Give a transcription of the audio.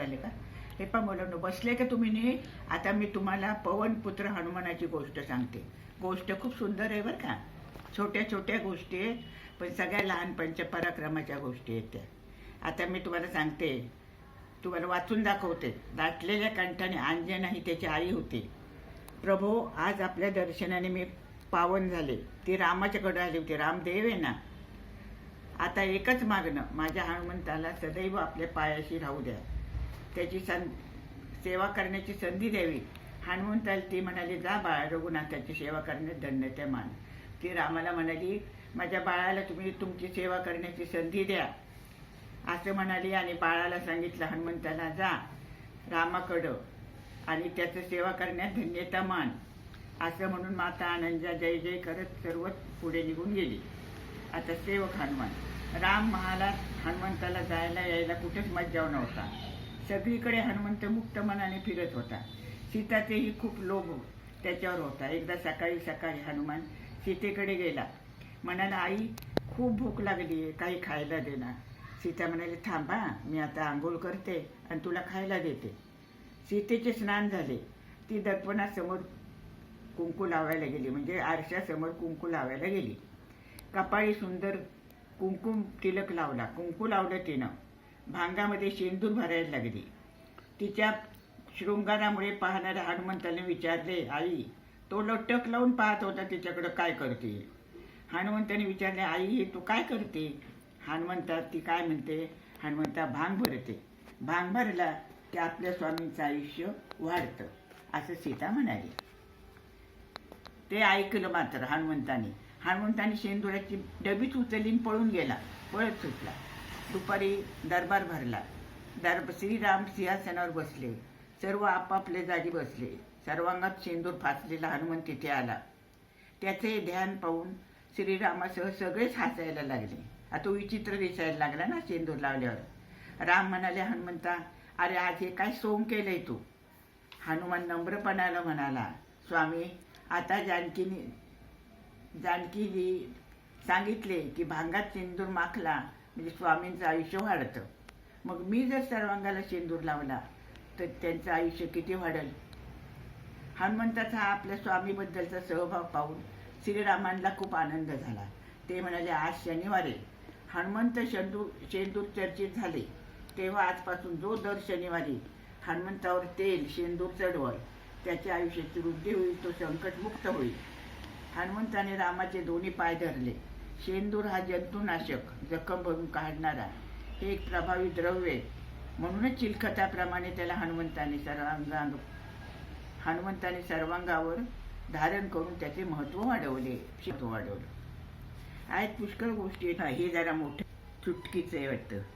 झाले का? हे पण मुलांनो बसले का तुम्ही नी आता मी तुम्हाला पवनपुत्र हनुमानाची गोष्ट सांगते. गोष्ट खूप सुंदर आहे बरं का. छोट्या छोट्या गोष्टी आहेत पण सगळ्या लहानपणच्या पराक्रमाच्या गोष्टी आहेत त्या. आता मी तुम्हाला सांगते तुम्हाला वाचून दाखवते. दाटलेल्या कंठाने अंजना ही त्याची आई होती. प्रभू आज आपल्या दर्शनाने मी पावन झाले. ती रामाच्याकडे आली होती. रामदेव आहे ना. आता एकच मागणं माझ्या हनुमंताला सदैव आपल्या पायाशी राहू द्या. त्याची सं सेवा करण्याची संधी द्यावी. हनुमंताला ती म्हणाली जा बाळा रघुनाथाची सेवा करण्यात धन्यते मान. ती रामाला म्हणाली माझ्या बाळाला तुम्ही तुमची सेवा करण्याची संधी द्या. असं म्हणाली आणि बाळाला सांगितलं हनुमंताला जा रामाकडं आणि त्याचं सेवा करण्यात धन्यता मान. असं म्हणून माता आनंदा जय जय करत सर्व पुढे निघून गेली. आता सेवक हनुमान. राम महाला हनुमंताला जायला यायला कुठेच मज्जाव नव्हता. सगळीकडे हनुमंत मुक्त मनाने फिरत होता. सीताचेही खूप लोभ त्याच्यावर होता. एकदा सकाळी सकाळी हनुमान सीतेकडे गेला. म्हणाला आई खूप भूक लागली आहे काही खायला देणार सीता म्हणाली थांबा मी आता आंघोळ करते आणि तुला खायला देते. सीतेचे स्नान झाले. ती दर्पणासमोर कुंकू लावायला गेली म्हणजे आरशासमोर कुंकू लावायला गेली. कपाळी सुंदर कुंकुम तिलक लावला. कुंकू लावलं तिनं. भांगामध्ये शेंदूर भरायला लागली. तिच्या शृंगारामुळे पाहणाऱ्या हनुमंताने विचारले आई तो लटक लावून पाहत होता तिच्याकडं काय करते? हनुमंताने विचारले आई हे तू काय करते? हनुमंता ती काय म्हणते? हनुमंता भांग भरते. भांग भरला की आपल्या स्वामींचं आयुष्य वाढतं असं सीता म्हणाली. ते ऐकलं मात्र हनुमंताने. हनुमंताने शेंदुराची डबीच उचलली पळून गेला. पळत सुटला. दुपारी दरबार भरला. दर श्रीराम सिंहासनावर बसले. सर्व आपापल्या जागी बसले. सर्वांगात शेंदूर फासलेला हनुमान तिथे आला. त्याचे ध्यान पाहून श्रीरामासह सगळेच हसायला लागले. आता विचित्र दिसायला लागला ना शेंदूर लावल्यावर. राम म्हणाले हनुमंता अरे आज हे काय सोंग केलंय तू? हनुमान नम्रपणाला म्हणाला स्वामी आता जानकीने जानकीने सांगितले की भांगात सिंदूर माखला म्हणजे स्वामींचं आयुष्य वाढतं. मग मी जर सर्वांगाला शेंदूर लावला तर त्यांचं आयुष्य किती वाढेल? हनुमंताचा हा आपल्या स्वामीबद्दलचा सहभाव पाहून श्रीरामांना खूप आनंद झाला. ते म्हणाले आज शनिवारी हनुमंत शेंदूर शेंदूर चर्चित झाले. तेव्हा आजपासून जो दर शनिवारी हनुमंतावर तेल शेंदूर चढवल त्याच्या आयुष्याची वृद्धी होईल तो संकटमुक्त होईल. हनुमंताने रामाचे दोन्ही पाय धरले. शेंदूर हा जंतुनाशक जखम भरून काढणारा. हे एक प्रभावी द्रव्य आहे. म्हणूनच चिलखताप्रमाणे त्याला हनुमंताने सर्वांगा हनुमंताने सर्वांगावर धारण करून त्याचे महत्त्व वाढवले. महत्त्व वाढवलं. आहेत पुष्कळ गोष्टी आहेत. हे जरा मोठं चुटकीचं आहे वाटतं.